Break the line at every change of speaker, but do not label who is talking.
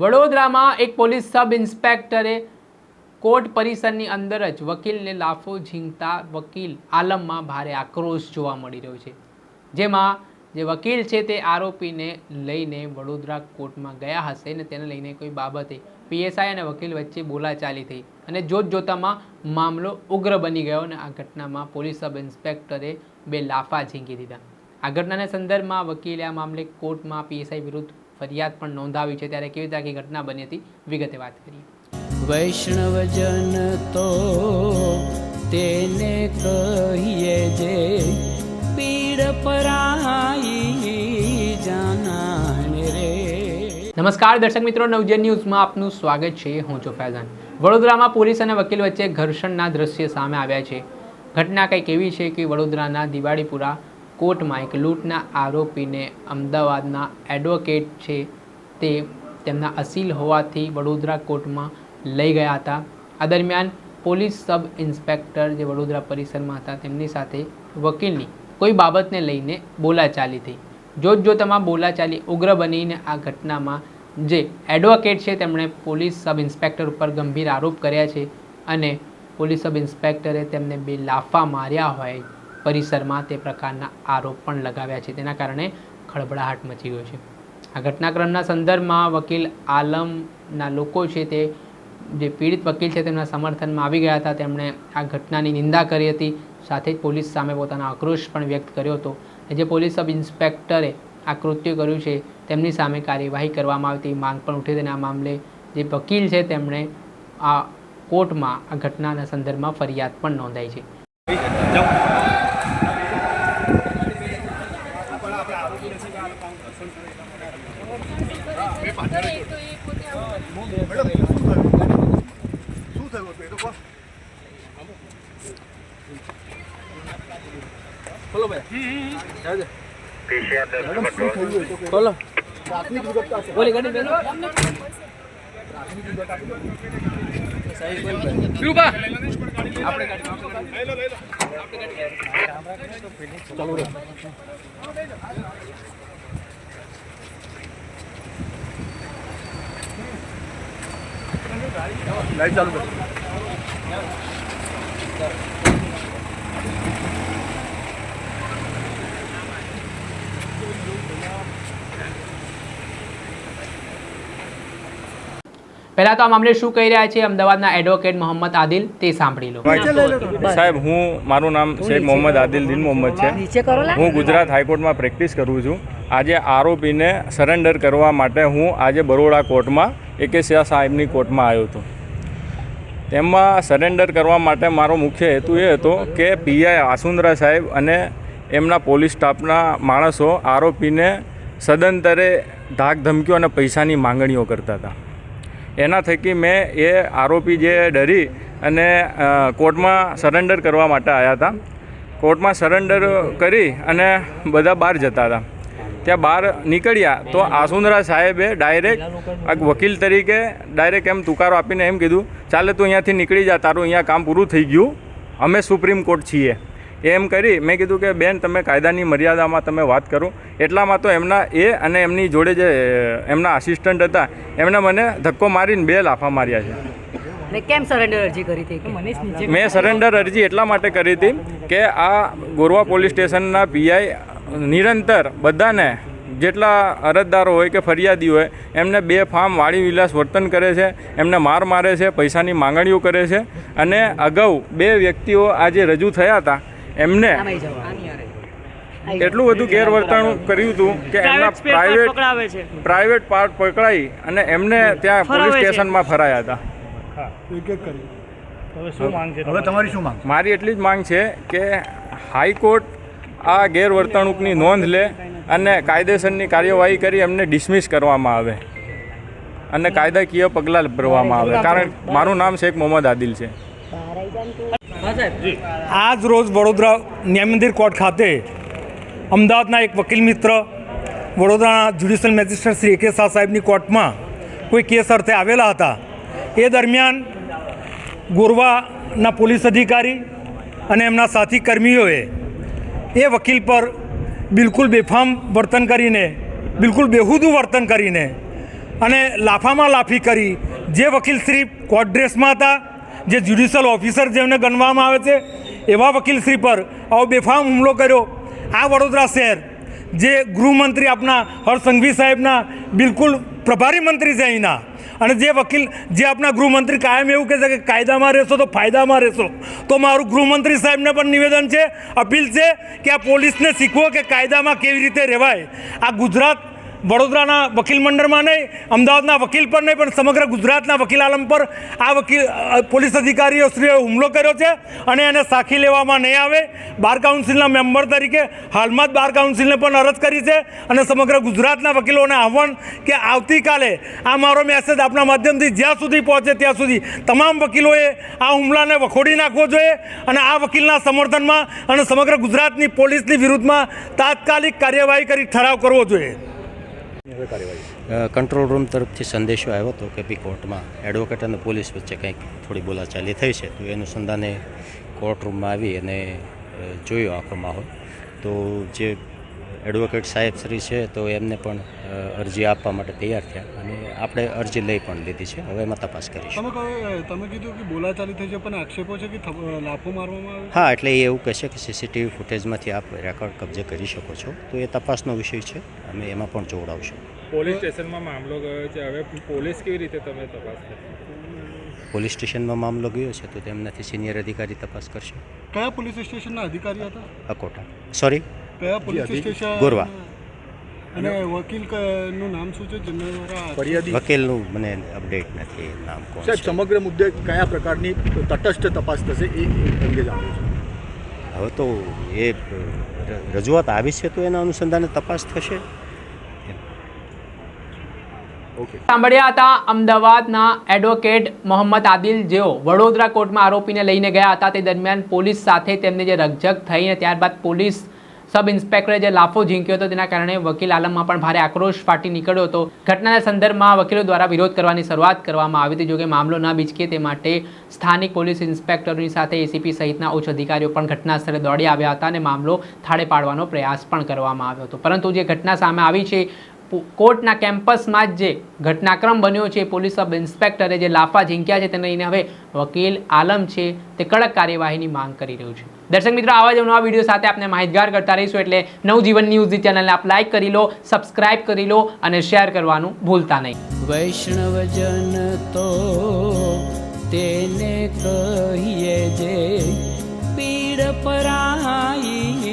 વડોદરામાં એક police sub ઇન્સ્પેક્ટરે court પરિસરની અંદર જ વકીલને લાફો ઝીંકતા વકીલ આલમમાં ભારે આક્રોશ જોવા મળી રહ્યો છે. જેમાં જે વકીલ છે તે આરોપીને લઈને વડોદરા કોર્ટમાં ગયા હશે ને તેને લઈને કોઈ બાબતે પીએસઆઈ અને વકીલ વચ્ચે બોલાચાલી થઈ અને જોત જોતામાં મામલો ઉગ્ર બની ગયો અને આ ઘટનામાં પોલીસ સબ ઇન્સ્પેક્ટરે બે લાફા ઝીંકી દીધા. આ ઘટનાના સંદર્ભમાં વકીલે આ મામલે કોર્ટમાં પીએસઆઈ વિરુદ્ધ ફરિયાદ પણ નોંધાવી છે. ત્યારે કેવી રીતે આખી ઘટના બની હતી? વિગતે વાત કરીએ.
વૈષ્ણવજન તો તેને કહીએ જે પીડ પરાઈ જાનાને રે.
નમસ્કાર દર્શક મિત્રો નવજન ન્યૂઝમાં આપનું સ્વાગત છે. હું છું ફૈઝાન. વડોદરામાં પોલીસ અને વકીલ વચ્ચે ઘર્ષણના દ્રશ્ય સામે આવ્યા છે. ઘટના કંઈક એવી છે કે વડોદરાના દિવાળીપુરા કોર્ટમાં એક લૂંટના આરોપીને અમદાવાદના એડવોકેટ છે તે તેમના અસીલ હોવાથી વડોદરા કોર્ટમાં લઈ ગયા હતા. આ દરમિયાન પોલીસ સબ ઇન્સ્પેક્ટર જે વડોદરા પરિસરમાં હતા તેમની સાથે વકીલની કોઈ બાબતને લઈને બોલાચાલી થઈ. જોત જોતમાં બોલાચાલી ઉગ્ર બનીને આ ઘટનામાં જે એડવોકેટ છે તેમણે પોલીસ સબ ઇન્સ્પેક્ટર ઉપર ગંભીર આરોપ કર્યા છે અને પોલીસ સબ ઇન્સ્પેક્ટરે તેમને બે લાફા માર્યા હોય પરિસરમાં તે પ્રકારના આરોપ પણ લગાવ્યા છે. તેના કારણે ખળબળાહટ મચી ગયો છે. આ ઘટનાક્રમના સંદર્ભમાં વકીલ આલમના લોકો છે તે, જે પીડિત વકીલ છે તેમના સમર્થનમાં આવી ગયા હતા. તેમણે આ ઘટનાની નિંદા કરી હતી. સાથે જ પોલીસ સામે પોતાનો આક્રોશ પણ વ્યક્ત કર્યો હતો. જે પોલીસ સબ ઇન્સ્પેક્ટરે આ કૃત્ય કર્યું છે, તેમની સામે કાર્યવાહી કરવામાં આવતી માંગ પણ ઉઠી આ મામલે જે વકીલ છે તેમણે આ કોર્ટમાં આ ઘટનાના સંદર્ભમાં ફરિયાદ પણ નોંધાઈ છે.
શું થયું હતું એ તો કહો. મેડમ, શું થયું એ તો કહો. પ્રાથમિક ચાલુ તો લાઈટ ચાલુ કરો.
પહેલા તો આ મામલે શું કહી રહ્યા છે અમદાવાદના એડવોકેટ મોહમ્મદ આદિલ તે સાંભળી લો.
સાહેબ હું મારું નામ શેખ મોહમ્મદ આદિલ દિન મોહમ્મદ છે. હું ગુજરાત હાઈકોર્ટમાં પ્રેક્ટિસ કરું છું. આજે આરોપીને સરેન્ડર કરવા માટે હું આજે બરોડા કોર્ટમાં એકે શાહ સાહેબની કોર્ટમાં આવ્યો હતો. તેમાં સરેન્ડર કરવા માટે મારો મુખ્ય હેતુ એ હતો કે પીઆઈ આસુંદરા સાહેબ અને એમના પોલીસ સ્ટાફના માણસો આરોપીને સદંતરે ધાક ધમકીઓ અને પૈસાની માંગણીઓ કરતા હતા. એના થકી મેં એ આરોપી જે ડરી અને કોર્ટમાં સરેન્ડર કરવા માટે આવ્યા હતા. કોર્ટમાં સરેન્ડર કરી અને બધા બહાર જતા હતા. ત્યાં બહાર નીકળ્યા તો આસુંદરા સાહેબે ડાયરેક્ટ વકીલ તરીકે ડાયરેક્ટ એમ તુકારો આપીને એમ કીધું ચાલે તું અહીંયાથી નીકળી જા તારું અહીંયા કામ પૂરું થઈ ગયું. અમે સુપ્રીમ કોર્ટ છીએ. એમ કરી મેં કીધું કે બેન તમે કાયદાની મર્યાદામાં તમે વાત કરો. એટલામાં તો એમના એ અને એમની જોડે જે એમના આસિસ્ટન્ટ હતા એમણે મને ધક્કો મારીને બે લાફા માર્યા છે.
કેમ સરેન્ડર અરજી કરી હતી?
મેં સરેન્ડર અરજી એટલા માટે કરી હતી કે આ ગોરવા પોલીસ સ્ટેશનના પીઆઈ નિરંતર બધાને જેટલા અરજદારો હોય કે ફરિયાદી હોય એમને બે ફાર્મ વાળી વિલાસ વર્તન કરે છે એમને માર મારે છે પૈસાની માંગણીઓ કરે છે અને અગાઉ બે વ્યક્તિઓ આજે રજૂ થયા હતા એમને એટલું બધું ગેરવર્તણું કર્યું હતું કે એમના પ્રાઇવેટ પ્રાઇવેટ પાર્ટ પકડાઈ અને એમને ત્યાં પોલીસ સ્ટેશનમાં ફરાયા હતા.
એક એક કરી. હવે તમારી શું માંગ
મારી એટલી જ માંગ છે કે હાઈકોર્ટ આ ગેરવર્તણૂકની નોંધ લે અને કાયદેસરની કાર્યવાહી કરી એમને ડિસમિસ કરવામાં આવે. અને કાયદાકીય પગલાં ભરવામાં આવે. કારણ મારું નામ શેખ મોહમ્મદ આદિલ છે.
આજ રોજ વડોદરા ન્યાયમંદિર કોર્ટ ખાતે અમદાવાદના એક વકીલ મિત્ર વડોદરાના જ્યુડિશિયલ મેજિસ્ટ્રેટ શ્રી એકે શાહ સાહેબની કોર્ટમાં કોઈ કેસ અર્થે આવેલા હતા. એ દરમિયાન ગોરવાના પોલીસ અધિકારી અને એમના સાથી કર્મીઓએ એ વકીલ પર બિલકુલ બેફામ વર્તન કરીને, બિલકુલ બેહુદું વર્તન કરીને અને લાફામાં લાફી કરી, જે વકીલશ્રી કોર્ટ ડ્રેસમાં હતા, જે જ્યુડિશિયલ ઓફિસર જેમને ગણવામાં આવે છે, એવા વકીલશ્રી પર આવો બેફામ હુમલો કર્યો. આ વડોદરા શહેર, જે ગૃહમંત્રી આપના હર્ષ સાહેબના બિલકુલ પ્રભારી મંત્રી છે અહીંના અને જે વકીલ, જે આપણા ગૃહમંત્રી કાયમ એવું કહે છે કે કાયદામાં રહેશો તો ફાયદામાં રહેશો. તો મારું ગૃહમંત્રી સાહેબને પણ નિવેદન છે, અપીલ છે કે આ પોલીસને શીખવો કે કાયદામાં કેવી રીતે રહેવાય. આ ગુજરાત વડોદરાના વકીલ મંડળમાં નહીં, અમદાવાદના વકીલ પર નહીં, પણ સમગ્ર ગુજરાતના વકીલ આલમ પર આ વકીલ પોલીસ અધિકારીઓ શ્રીએ હુમલો કર્યો છે અને એને સાખી લેવામાં નહીં આવે. બાર કાઉન્સિલના મેમ્બર તરીકે હાલમાં જ બાર કાઉન્સિલને પણ અરજ કરી છે અને સમગ્ર ગુજરાતના વકીલોને આહવાન કે આવતીકાલે આ મારો મેસેજ આપણા માધ્યમથી જ્યાં સુધી પહોંચે ત્યાં સુધી તમામ વકીલોએ આ હુમલાને વખોડી નાખવો જોઈએ અને આ વકીલના સમર્થનમાં અને સમગ્ર ગુજરાતની પોલીસની વિરુદ્ધમાં તાત્કાલિક કાર્યવાહી કરી ઠરાવ કરવો જોઈએ.
કંટ્રોલ રૂમ તરફથી સંદેશો આવ્યો હતો કે ભઈ કોર્ટમાં એડવોકેટ અને પોલીસ વચ્ચે કંઈક થોડી બોલાચાલી થઈ છે, તો એ અનુસંધાને કોર્ટ રૂમમાં આવી અને જોયો આખો માહોલ. તો જે એડવોકેટ સાહેબ શ્રી છે તો એમને પણ અરજી આપવા માટે તૈયાર થયા અને આપણે અરજી લઈ પણ લીધી છે. હવે એમાં તપાસ કરીશું.
તમે તમે કીધું કે બોલાચાલી થઈ છે પણ આક્ષેપો છે કે લાફો મારવામાં આવે
હા એટલે એ એવું કહેશે કે સીસીટીવી ફૂટેજમાંથી આપ રેકોર્ડ કબજે કરી શકો છો. તો એ તપાસનો વિષય છે. અમે એમાં પણ જોડાવશું.
પોલીસ સ્ટેશનમાં મામલો ગયો છે. હવે પોલીસ કેવી રીતે તમે તપાસ કરશો?
પોલીસ સ્ટેશનમાં મામલો ગયો છે તો તેમનાથી સિનિયર અધિકારી તપાસ કરશે.
કયા પોલીસ સ્ટેશનના અધિકારી હતા?
અકોટા. સોરી?
કયા પોલીસ સ્ટેશન
ગોરવા.
અને વકીલનું નામ શું છે? જેમના દ્વારા
ફરિયાદી.
વકીલનું મને અપડેટ નથી નામ કોણ
સાહેબ
છે?
સમગ્ર મુદ્દે કયા પ્રકારની તટસ્થ તપાસ થશે એ અંગે જાણવું છે.
હવે તો એ રજૂઆત આવી છે તો એના અનુસંધાને તપાસ થશે?
સાંભળ્યા હતા અમદાવાદના એડવોકેટ મોહમ્મદ આદિલ જેઓ વડોદરા કોર્ટમાં આરોપીને લઈને ગયા હતા. તે દરમિયાન પોલીસ સાથે તેમની જે રકઝક થઈને ત્યારબાદ પોલીસ સબ ઇન્સ્પેક્ટરે જે લાફો ઝીંક્યો હતો, તેના કારણે વકીલ આલમમાં પણ ભારે આક્રોશ ફાટી નીકળ્યો હતો. ઘટનાના સંદર્ભમાં વકીલો દ્વારા વિરોધ કરવાની શરૂઆત કરવામાં આવી હતી. જોકે મામલો ન બીચકે તે માટે સ્થાનિક પોલીસ ઇન્સ્પેક્ટરની સાથે એસીપી સહિતના ઉચ્ચ અધિકારીઓ પણ ઘટના સ્થળે દોડી આવ્યા હતા અને મામલો થાળે પાડવાનો પ્રયાસ પણ કરવામાં આવ્યો હતો. પરંતુ જે ઘટના સામે આવી છે કોર્ટના કેમ્પસમાં જ જે ઘટનાક્રમ બન્યો છે, પોલીસ સબ ઇન્સ્પેક્ટરે જે લાફા ઝીંક્યા છે, તેને લઈને હવે વકીલ આલમ છે, તે કડક કાર્યવાહીની માંગ કરી રહ્યું છે. દર્શક મિત્રો, આવા જ નવા વીડિયો સાથે આપણે માહિતગાર કરતા રહીશું એટલે નવજીવન ન્યૂઝની ચેનલને આપ લાઇક કરી લો, સબસ્ક્રાઇબ કરી લો અને શેર કરવાનું ભૂલતા નહીં.
વૈષ્ણવજન તો તેને કહીએ જે પીડ પરાઈ